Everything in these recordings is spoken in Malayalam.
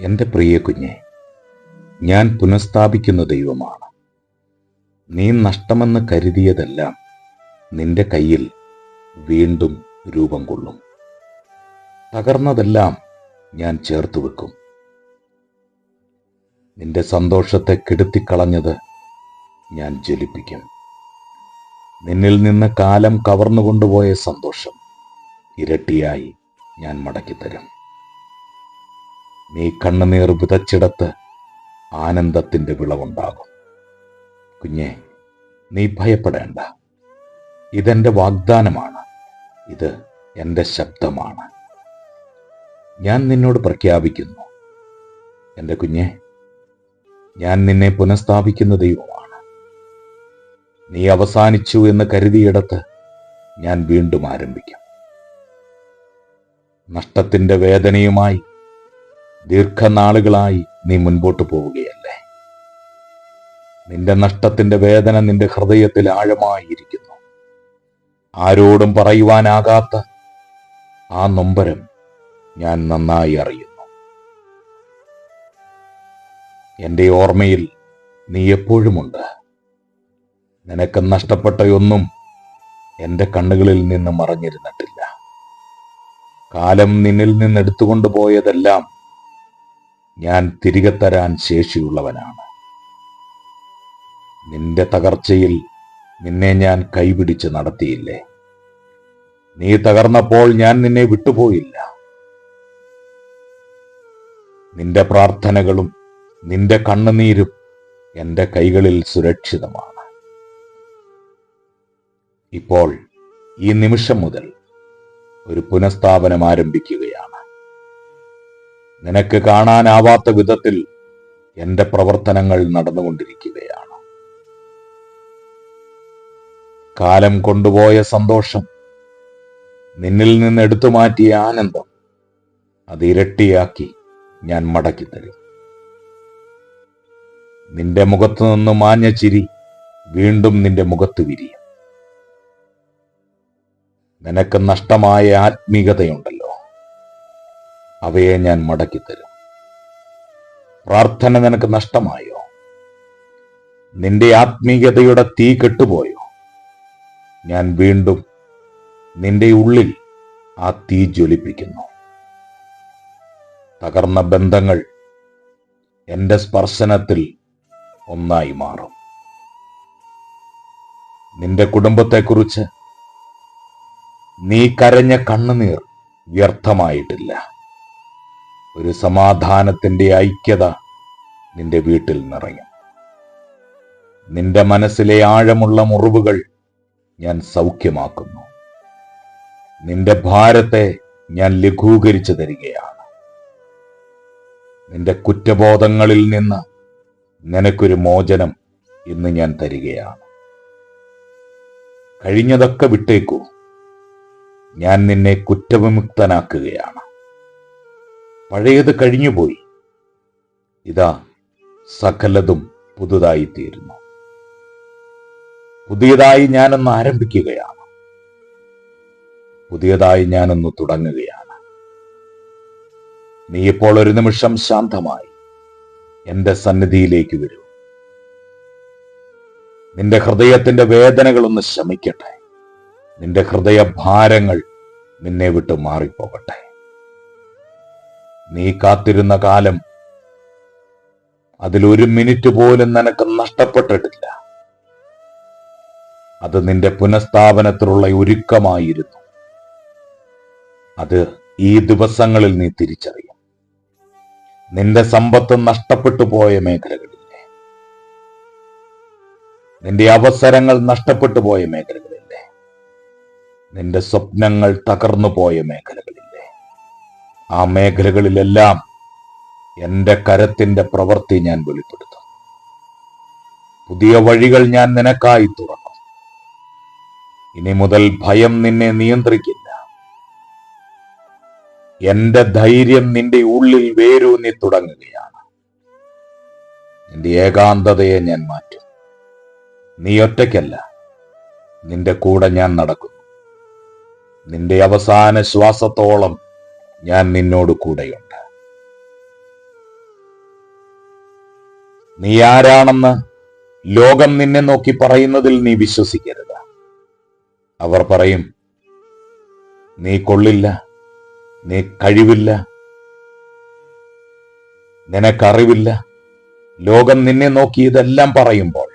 എന്റെ പ്രിയ കുഞ്ഞെ ഞാൻ പുനഃസ്ഥാപിക്കുന്ന ദൈവമാണ്. നീ നഷ്ടമെന്ന് കരുതിയതെല്ലാം നിന്റെ കയ്യിൽ വീണ്ടും രൂപം കൊള്ളും. തകർന്നതെല്ലാം ഞാൻ ചേർത്ത് വെക്കും. നിന്റെ സന്തോഷത്തെ കെടുത്തിക്കളഞ്ഞത് ഞാൻ ജ്വലിപ്പിക്കും. നിന്നിൽ നിന്ന് കാലം കവർന്നുകൊണ്ടുപോയ സന്തോഷം ഇരട്ടിയായി ഞാൻ മടക്കിത്തരും. നീ കണ്ണുനീർ വിതച്ചിടത്ത് ആനന്ദത്തിന്റെ വിളവുണ്ടാകും. കുഞ്ഞെ നീ ഭയപ്പെടേണ്ട. ഇതെന്റെ വാഗ്ദാനമാണ്. ഇത് എന്റെ ശബ്ദമാണ്. ഞാൻ നിന്നോട് പ്രഖ്യാപിക്കുന്നു. എന്റെ കുഞ്ഞെ ഞാൻ നിന്നെ പുനഃസ്ഥാപിക്കുന്ന ദൈവമാണ്. നീ അവസാനിച്ചു എന്ന് കരുതിയിടത്ത് ഞാൻ വീണ്ടും ആരംഭിക്കും. നഷ്ടത്തിന്റെ വേദനയുമായി ദീർഘനാളുകളായി നീ മുൻപോട്ട് പോവുകയല്ലേ? നിന്റെ നഷ്ടത്തിന്റെ വേദന നിന്റെ ഹൃദയത്തിൽ ആഴമായിരിക്കുന്നു. ആരോടും പറയുവാനാകാത്ത ആ നൊമ്പരം ഞാൻ നന്നായി അറിയുന്നു. എന്റെ ഓർമ്മയിൽ നീ എപ്പോഴുമുണ്ട്. നിനക്ക് നഷ്ടപ്പെട്ടയൊന്നും എന്റെ കണ്ണുകളിൽ നിന്ന് മറഞ്ഞിരുന്നിട്ടില്ല. കാലം നിന്നിൽ നിന്ന് എടുത്തുകൊണ്ടു പോയതെല്ലാം ഞാൻ തിരികെ തരാൻ ശേഷിയുള്ളവനാണ്. നിന്റെ തകർച്ചയിൽ നിന്നെ ഞാൻ കൈപിടിച്ച് നടത്തിയില്ലേ? നീ തകർന്നപ്പോൾ ഞാൻ നിന്നെ വിട്ടുപോയില്ല. നിന്റെ പ്രാർത്ഥനകളും നിന്റെ കണ്ണുനീരും എന്റെ കൈകളിൽ സുരക്ഷിതമാണ്. ഇപ്പോൾ ഈ നിമിഷം മുതൽ ഒരു പുനഃസ്ഥാപനം ആരംഭിക്കുകയാണ്. നിനക്ക് കാണാനാവാത്ത വിധത്തിൽ എന്റെ പ്രവർത്തനങ്ങൾ നടന്നുകൊണ്ടിരിക്കുകയാണ്. കാലം കൊണ്ടുപോയ സന്തോഷം നിന്നിൽ നിന്ന് എടുത്തു മാറ്റിയ ആനന്ദം അത് ഇരട്ടിയാക്കി ഞാൻ മടക്കി തരും. നിന്റെ മുഖത്ത് നിന്ന് മാഞ്ഞ ചിരി വീണ്ടും നിന്റെ മുഖത്ത് വിരിയും. നിനക്ക് നഷ്ടമായ ആത്മീകതയുണ്ടല്ലോ. അവയെ ഞാൻ മടക്കിത്തരും. പ്രാർത്ഥന നിനക്ക് നഷ്ടമായോ? നിന്റെ ആത്മീയതയുടെ തീ കെട്ടുപോയോ? ഞാൻ വീണ്ടും നിന്റെ ഉള്ളിൽ ആ തീ ജ്വലിപ്പിക്കുന്നു. തകർന്ന ബന്ധങ്ങൾ എന്റെ സ്പർശനത്തിൽ ഒന്നായി മാറും. നിന്റെ കുടുംബത്തെക്കുറിച്ച് നീ കരഞ്ഞ കണ്ണുനീർ വ്യർത്ഥമായിട്ടില്ല. ഒരു സമാധാനത്തിന്റെ ഐക്യത നിന്റെ വീട്ടിൽ നിറയും. നിന്റെ മനസ്സിലെ ആഴമുള്ള മുറിവുകൾ ഞാൻ സൗഖ്യമാക്കുന്നു. നിന്റെ ഭാരത്തെ ഞാൻ ലഘൂകരിച്ചു തരികയാണ്. നിന്റെ കുറ്റബോധങ്ങളിൽ നിന്ന് നിനക്കൊരു മോചനം ഇന്ന് ഞാൻ തരികയാണ്. കഴിഞ്ഞതൊക്കെ വിട്ടേക്കൂ. ഞാൻ നിന്നെ കുറ്റവിമുക്തനാക്കുകയാണ്. പഴയത് കഴിഞ്ഞുപോയി. ഇതാ സകലതും പുതുതായി തീരുന്നു പുതിയതായി ഞാനൊന്ന് ആരംഭിക്കുകയാണ്. പുതിയതായി ഞാനൊന്ന് തുടങ്ങുകയാണ്. നീ ഇപ്പോൾ ഒരു നിമിഷം ശാന്തമായി എന്റെ സന്നിധിയിലേക്ക് വരൂ. നിന്റെ ഹൃദയത്തിന്റെ വേദനകളൊന്ന് ശമിക്കട്ടെ. നിന്റെ ഹൃദയ ഭാരങ്ങൾ നിന്നെ വിട്ട് മാറിപ്പോകട്ടെ. നീ കാത്തിരുന്ന കാലം അതിലൊരു മിനിറ്റ് പോലും നിനക്ക് നഷ്ടപ്പെട്ടിട്ടില്ല. അത് നിന്റെ പുനഃസ്ഥാപനത്തിലുള്ള ഒരുക്കമായിരുന്നു. അത് ഈ ദിവസങ്ങളിൽ നീ തിരിച്ചറിയും. നിന്റെ സമ്പത്ത് നഷ്ടപ്പെട്ടു പോയ മേഖലകളില്ലേ? നിന്റെ അവസരങ്ങൾ നഷ്ടപ്പെട്ടു പോയ മേഖലകളില്ലേ? നിന്റെ സ്വപ്നങ്ങൾ തകർന്നു പോയ മേഖലകളില്ലേ? ആ മേഖലകളിലെല്ലാം എന്റെ കരത്തിന്റെ പ്രവൃത്തി ഞാൻ വെളിപ്പെടുത്തും. പുതിയ വഴികൾ ഞാൻ നിനക്കായി തുറക്കും. ഇനി മുതൽ ഭയം നിന്നെ നിയന്ത്രിക്കില്ല. എന്റെ ധൈര്യം നിന്റെ ഉള്ളിൽ വേരൂന്നി തുടങ്ങുകയാണ്. നിന്റെ ഏകാന്തതയെ ഞാൻ മാറ്റും. നീ ഒറ്റയ്ക്കല്ല. നിന്റെ കൂടെ ഞാൻ നടക്കുന്നു നിന്റെ അവസാന ശ്വാസത്തോളം ഞാൻ നിന്നോട് കൂടെയുണ്ട്. നീ ആരാണെന്ന് ലോകം നിന്നെ നോക്കി പറയുന്നതിൽ നീ വിശ്വസിക്കരുത്. അവർ പറയും നീ കൊള്ളില്ല നീ കഴിവില്ല നിനക്കറിവില്ല. ലോകം നിന്നെ നോക്കി ഇതെല്ലാം പറയുമ്പോൾ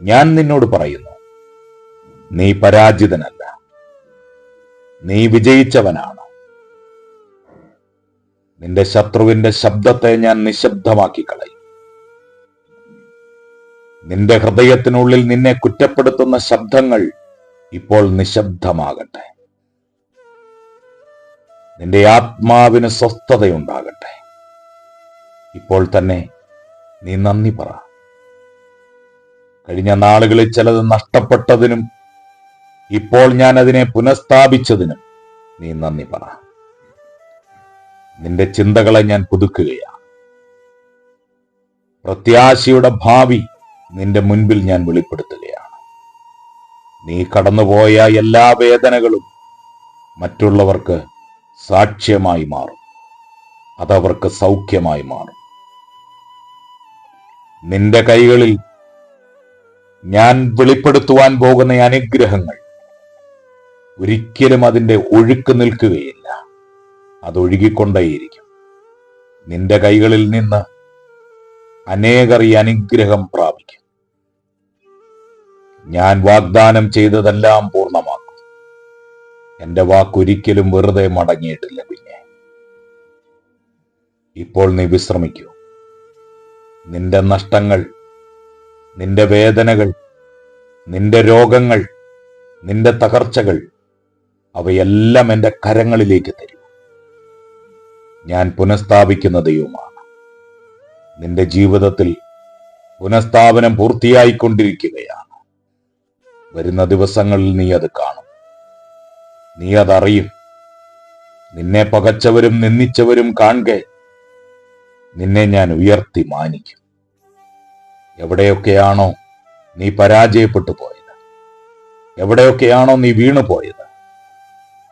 ഞാൻ നിന്നോട് പറയുന്നു നീ പരാജിതനല്ല നീ വിജയിച്ചവനാണ്. നിന്റെ ശത്രുവിന്റെ ശബ്ദത്തെ ഞാൻ നിശബ്ദമാക്കി കളയും. നിന്റെ ഹൃദയത്തിനുള്ളിൽ നിന്നെ കുറ്റപ്പെടുത്തുന്ന ശബ്ദങ്ങൾ ഇപ്പോൾ നിശബ്ദമാകട്ടെ. നിന്റെ ആത്മാവിന് സ്വസ്ഥതയുണ്ടാകട്ടെ. ഇപ്പോൾ തന്നെ നീ നന്ദി പറ. കഴിഞ്ഞ നാളുകളിൽ ചിലത് നഷ്ടപ്പെട്ടതിനും ഇപ്പോൾ ഞാൻ അതിനെ പുനഃസ്ഥാപിച്ചതിനും നീ നന്ദി പറ. നിന്റെ ചിന്തകളെ ഞാൻ പുതുക്കുകയാണ്. പ്രത്യാശയുടെ ഭാവി നിന്റെ മുൻപിൽ ഞാൻ വെളിപ്പെടുത്തുകയാണ്. നീ കടന്നുപോയ എല്ലാ വേദനകളും മറ്റുള്ളവർക്ക് സാക്ഷ്യമായി മാറും. അതവർക്ക് സൗഖ്യമായി മാറും. നിന്റെ കൈകളിൽ ഞാൻ വെളിപ്പെടുത്തുവാൻ പോകുന്ന അനുഗ്രഹങ്ങൾ ഒരിക്കലും അതിന്റെ ഒഴുക്ക് നിൽക്കുകയില്ല. അതൊഴുകിക്കൊണ്ടേയിരിക്കും. നിന്റെ കൈകളിൽ നിന്ന് അനേകർ ഈ അനുഗ്രഹം പ്രാപിക്കും. ഞാൻ വാഗ്ദാനം ചെയ്തതെല്ലാം പൂർണമാക്കും. എന്റെ വാക്കൊരിക്കലും വെറുതെ മടങ്ങിയിട്ടില്ല പിന്നെ. ഇപ്പോൾ നീ വിശ്രമിക്കൂ. നിന്റെ നഷ്ടങ്ങൾ നിന്റെ വേദനകൾ നിന്റെ രോഗങ്ങൾ നിന്റെ തകർച്ചകൾ അവയെല്ലാം എന്റെ കരങ്ങളിലേക്ക് തരൂ. ഞാൻ പുനഃസ്ഥാപിക്കുന്ന ദൈവമാണ്. നിന്റെ ജീവിതത്തിൽ പുനഃസ്ഥാപനം പൂർത്തിയായിക്കൊണ്ടിരിക്കുകയാണ്. വരുന്ന ദിവസങ്ങളിൽ നീ അത് കാണും. നീ അതറിയും. നിന്നെ പകച്ചവരും നിന്ദിച്ചവരും കാണെ നിന്നെ ഞാൻ ഉയർത്തി മാനിക്കും. എവിടെയൊക്കെയാണോ നീ പരാജയപ്പെട്ടു പോയത്? എവിടെയൊക്കെയാണോ നീ വീണു പോയത്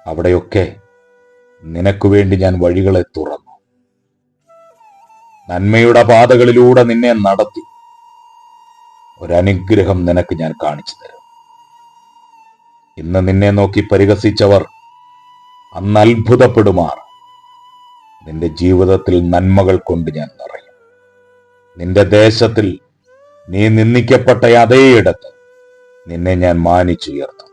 അവിടെയൊക്കെ നിനക്ക് വേണ്ടി ഞാൻ വഴികളെ തുറന്നു. നന്മയുടെ പാതകളിലൂടെ നിന്നെ നടത്തി. ഒരനുഗ്രഹം നിനക്ക് ഞാൻ കാണിച്ചു തരും. ഇന്ന് നിന്നെ നോക്കി പരിഹസിച്ചവർ അന്ന് അത്ഭുതപ്പെടുമാർ. നിന്റെ ജീവിതത്തിൽ നന്മകൾ കൊണ്ട് ഞാൻ നിറയും. നിന്റെ ദേശത്തിൽ നീ നിന്ദിക്കപ്പെട്ട അതേയിടത്ത് നിന്നെ ഞാൻ മാനിച്ചുയർത്തും.